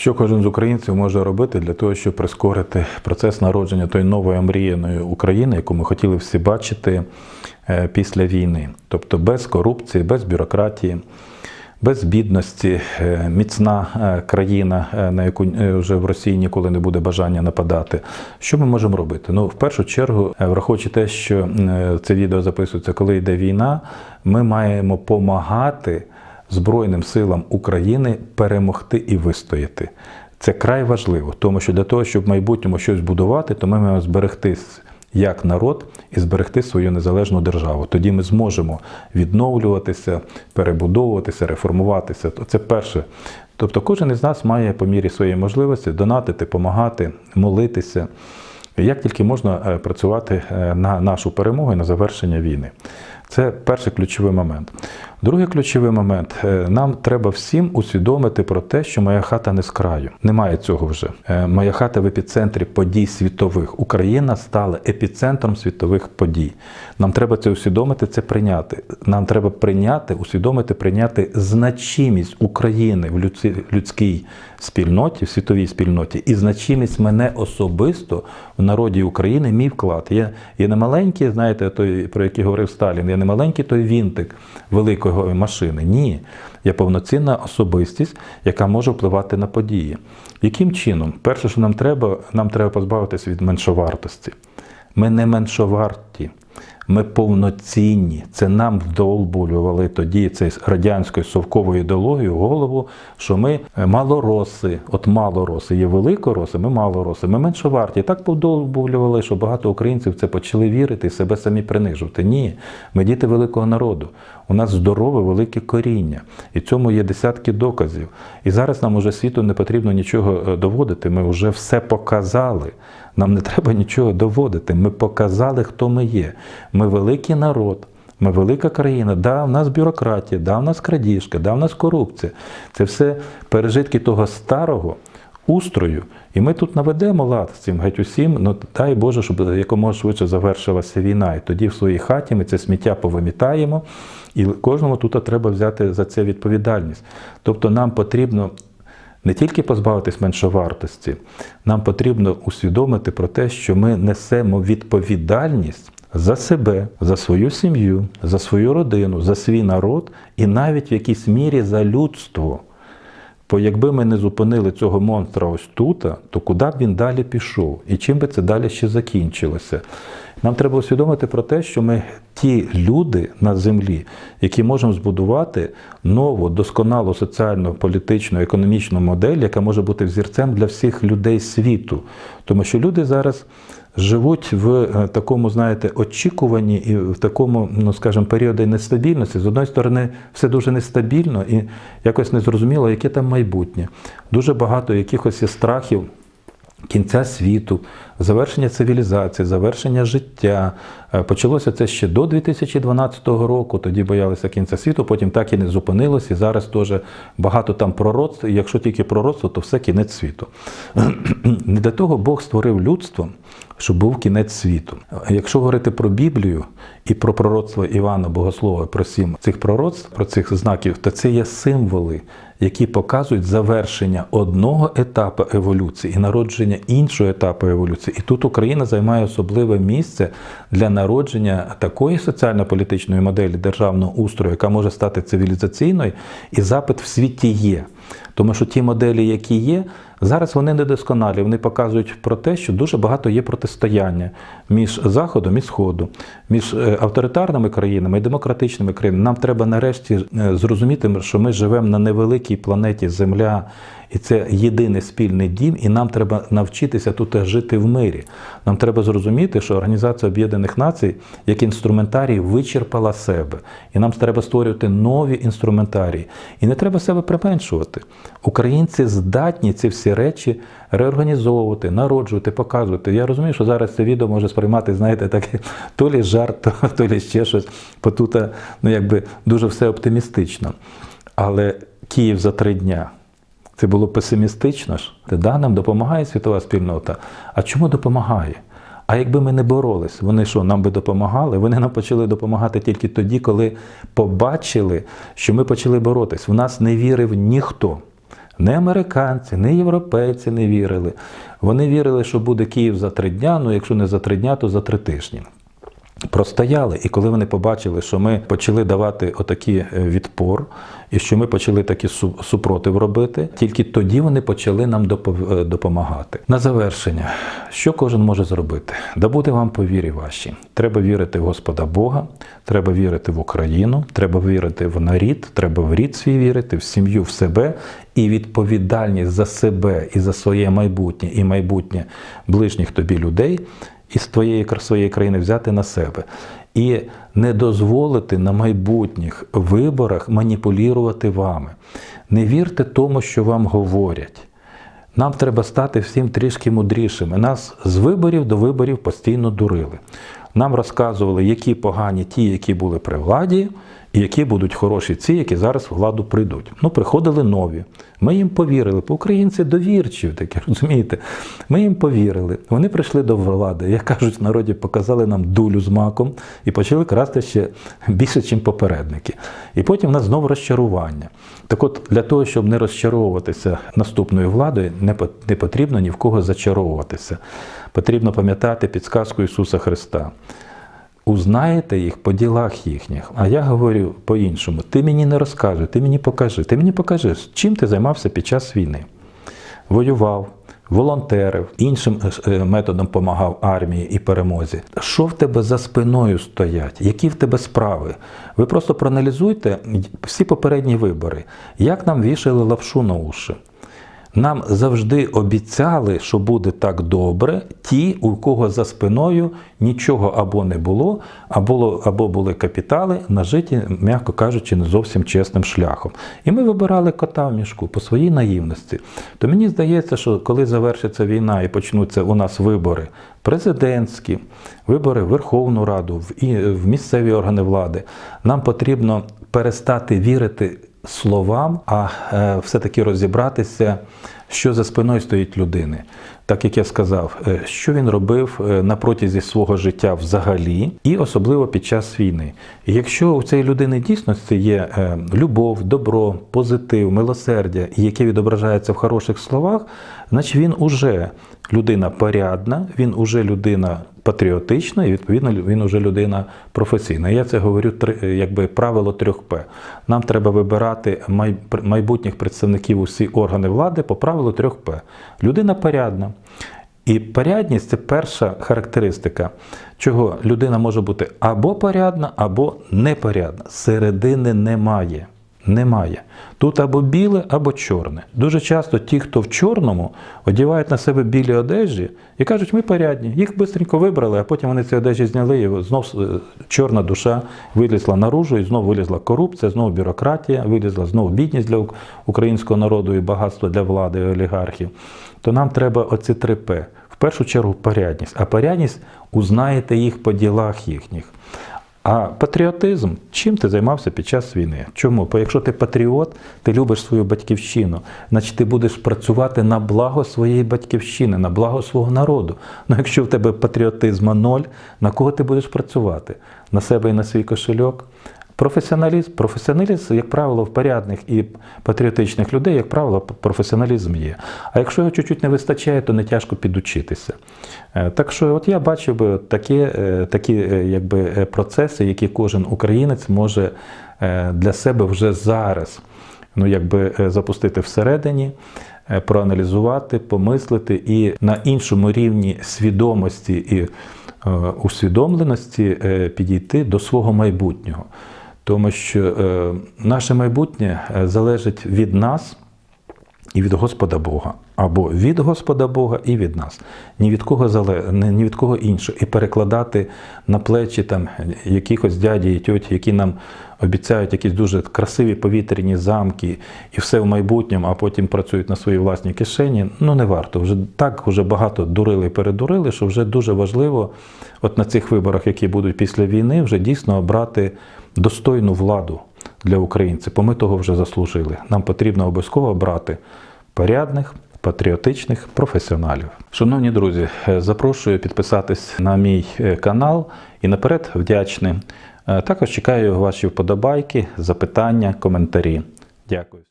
Що кожен з українців може робити для того, щоб прискорити процес народження тої нової омріяної України, яку ми хотіли всі бачити е, після війни, тобто без корупції, без бюрократії, без бідності, е, міцна е, країна, на яку вже в Росії ніколи не буде бажання нападати. Що ми можемо робити? Ну, в першу чергу, враховуючи те, що це відео записується, коли йде війна, ми маємо помагати Збройним силам України перемогти і вистояти. Це край важливо, тому що для того, щоб в майбутньому щось будувати, то ми маємо зберегтись як народ і зберегти свою незалежну державу. Тоді ми зможемо відновлюватися, перебудовуватися, реформуватися. Це перше. Тобто кожен із нас має по мірі своєї можливості донатити, допомагати, молитися. Як тільки можна е, працювати е, на нашу перемогу і на завершення війни. Це перший ключовий момент. Другий ключовий момент Е, нам треба всім усвідомити про те, що моя хата не з краю. Немає цього вже. Е, Моя хата в епіцентрі подій світових. Україна стала епіцентром світових подій. Нам треба це усвідомити, це прийняти. Нам треба прийняти, усвідомити, прийняти значимість України в людській спільноті, в світовій спільноті, і значимість мене особисто в народі України, мій вклад. Я, я не маленький, знаєте, той, про який говорив Сталін, я не маленький той вінтик великої машини. Ні. Я повноцінна особистість, яка може впливати на події. Яким чином? Перше, що нам треба, нам треба позбавитися від меншовартості. Ми не меншоварті. Ми повноцінні. Це нам вдолбулювали тоді цей радянською совковою ідеологією голову, що ми е, малороси, от малороси, є великороси, ми малороси, ми меншоварті. Так повдолбулювали, що багато українців це почали вірити і себе самі принижувати. Ні, ми діти великого народу. У нас здорове велике коріння, і цьому є десятки доказів. І зараз нам уже світу не потрібно нічого е, доводити. Ми вже все показали. Нам не треба нічого доводити. Ми показали, хто ми є. Ми великий народ. Ми велика країна, да, в нас бюрократія, да, в нас крадіжка, да, в нас корупція. Це все пережитки того старого устрою. І ми тут наведемо лад з цим геть усім. Ну дай Боже, щоб якомога швидше завершилася війна. І тоді в своїй хаті ми це сміття повимітаємо, і кожному тут треба взяти за це відповідальність. Тобто нам потрібно. Не тільки позбавитись меншовартості, нам потрібно усвідомити про те, що ми несемо відповідальність за себе, за свою сім'ю, за свою родину, за свій народ і навіть в якійсь мірі за людство. Бо якби ми не зупинили цього монстра ось тут, то куди б він далі пішов? І чим би це далі ще закінчилося? Нам треба усвідомити про те, що ми ті люди на землі, які можемо збудувати нову, досконалу соціальну, політичну, економічну модель, яка може бути взірцем для всіх людей світу. Тому що люди зараз живуть в е, такому, знаєте, очікуванні і в такому, ну скажімо, періоді нестабільності. З одної сторони, все дуже нестабільно і якось незрозуміло, яке там майбутнє. Дуже багато якихось страхів. Кінця світу, завершення цивілізації, завершення життя. Е, Почалося це ще до 2012 року. Тоді боялися кінця світу, потім так і не зупинилось, і зараз теж багато там пророцтв. І якщо тільки пророцтво, то все кінець світу. Не для того Бог створив людство, щоб був кінець світу. Якщо говорити про Біблію і про пророцтво Івана Богослова, про сім цих пророцтв, про цих знаків, то це є символи, які показують завершення одного етапу еволюції і народження іншого етапу еволюції. І тут Україна займає особливе місце для народження такої соціально-політичної моделі державного устрою, яка може стати цивілізаційною, і запит в світі є. Тому що ті моделі, які є, зараз вони недосконалі. Вони показують про те, що дуже багато є протистояння між Заходом і Сходом, між е, авторитарними країнами і демократичними країнами. Нам треба нарешті е, зрозуміти, що ми живемо на невеликій планеті Земля, і це єдиний спільний дім, і нам треба навчитися тут жити в мирі. Нам треба зрозуміти, що Організація Об'єднаних Націй як інструментарій вичерпала себе. І нам треба створювати нові інструментарії. І не треба себе применшувати. Українці здатні ці всі речі реорганізовувати, народжувати, показувати. Я розумію, що зараз це відео може сприймати, знаєте, так то лі жарт, то, лі ще щось, бо тут ну, якби дуже все оптимістично. Але Київ за три дня. Це було песимістично ж. Да, нам допомагає світова спільнота. А чому допомагає? А якби ми не боролись, вони що, нам би допомагали? Вони нам почали допомагати тільки тоді, коли побачили, що ми почали боротись. В нас не вірив ніхто. Не американці, не європейці не вірили. Вони вірили, що буде Київ за три дня, ну якщо не за три дня, то за три тижні. Простояли, і коли вони побачили, що ми почали давати отакий е, відпор, і що ми почали такі су- супротив робити, тільки тоді вони почали нам е, допомагати. На завершення, що кожен може зробити? Да буде вам по вірі ваші. Треба вірити в Господа Бога, треба вірити в Україну, треба вірити в нарід, треба в рід свій вірити, в сім'ю, в себе, і відповідальність за себе і за своє майбутнє, і майбутнє ближніх тобі людей із твоєї своєї країни взяти на себе і не дозволити на майбутніх виборах маніпулювати вами. Не вірте тому, що вам говорять. Нам треба стати всім трішки мудрішими. Нас з виборів до виборів постійно дурили. Нам розказували, які погані ті, які були при владі, і які будуть хороші ці, які зараз в владу прийдуть. Ну, приходили нові. Ми їм повірили. Бо українці довірчі такі, розумієте? Ми їм повірили. Вони прийшли до влади, як кажуть, в народі показали нам дулю з маком і почали красти ще більше, ніж попередники. І потім в нас знову розчарування. Так от, для того, щоб не розчаровуватися наступною владою, не потрібно ні в кого зачаровуватися. Потрібно пам'ятати підсказку Ісуса Христа. Узнаєте їх по ділах їхніх. А я говорю по-іншому: ти мені не розкажи, ти мені покажи. Ти мені покажи, чим ти займався під час війни. Воював, волонтерив, іншим е, методом допомагав армії і перемозі. Що в тебе за спиною стоять? Які в тебе справи? Ви просто проаналізуйте всі попередні вибори, як нам вішали лапшу на уші. Нам завжди обіцяли, що буде так добре, ті, у кого за спиною нічого або не було, або, або були капітали, нажиті, м'яко кажучи, не зовсім чесним шляхом. І ми вибирали кота в мішку по своїй наївності. То мені здається, що коли завершиться війна і почнуться у нас вибори президентські, вибори в Верховну Раду, і, в місцеві органи влади, нам потрібно перестати вірити словам, а е, все-таки розібратися, що за спиною стоїть людини. Так як я сказав, е, що він робив е, на протязі свого життя взагалі, і особливо під час війни. Якщо у цієї людини дійсності є е, любов, добро, позитив, милосердя, яке відображається в хороших словах, значить він уже людина порядна, він уже людина патріотична, і відповідно він уже людина професійна. Я це говорю якби правило трьох П. Нам треба вибирати майбутніх представників усі органи влади по правилу трьох П. Людина порядна. І порядність це перша характеристика, чого людина може бути або порядна, або непорядна. Середини немає. Немає. Тут або біле, або чорне. Дуже часто ті, хто в чорному, одягають на себе білі одежі і кажуть, ми порядні. Їх швидко вибрали, а потім вони ці одежі зняли, і знов е, чорна душа вилізла наружу, і знов вилізла корупція, знову бюрократія, вилізла знову бідність для українського народу і багатство для влади і олігархів. То нам треба оці три П. В першу чергу порядність. А порядність узнаєте їх по ділах їхніх. А патріотизм, чим ти займався під час війни? Чому? Бо якщо ти патріот, ти любиш свою батьківщину, значить ти будеш працювати на благо своєї батьківщини, на благо свого народу. Ну якщо в тебе патріотизма ноль, на кого ти будеш працювати? На себе і на свій кошельок? Професіоналізм, професіоналізм, як правило, в порядних і патріотичних людей, як правило, професіоналізм є. А якщо його чуть-чуть не вистачає, то не тяжко підучитися. Е, Так що, от я бачив би такі, е, такі е, якби, процеси, які кожен українець може для себе вже зараз ну, якби, запустити всередині, проаналізувати, помислити і на іншому рівні свідомості і усвідомленості підійти до свого майбутнього. Тому що е, наше майбутнє е, залежить від нас і від Господа Бога. Або від Господа Бога і від нас. Ні від кого зале... ні від кого іншого. І перекладати на плечі там якихось дяді і тьоті, які нам обіцяють якісь дуже красиві повітряні замки і все в майбутньому, а потім працюють на своїй власній кишені. Ну не варто. Вже так вже багато дурили і передурили, що вже дуже важливо, от на цих виборах, які будуть після війни, вже дійсно обрати достойну владу для українців, бо ми того вже заслужили. Нам потрібно обов'язково брати порядних, патріотичних професіоналів. Шановні друзі, е, запрошую підписатись на мій е, канал і наперед вдячний. Е, Також чекаю ваші вподобайки, запитання, коментарі. Дякую.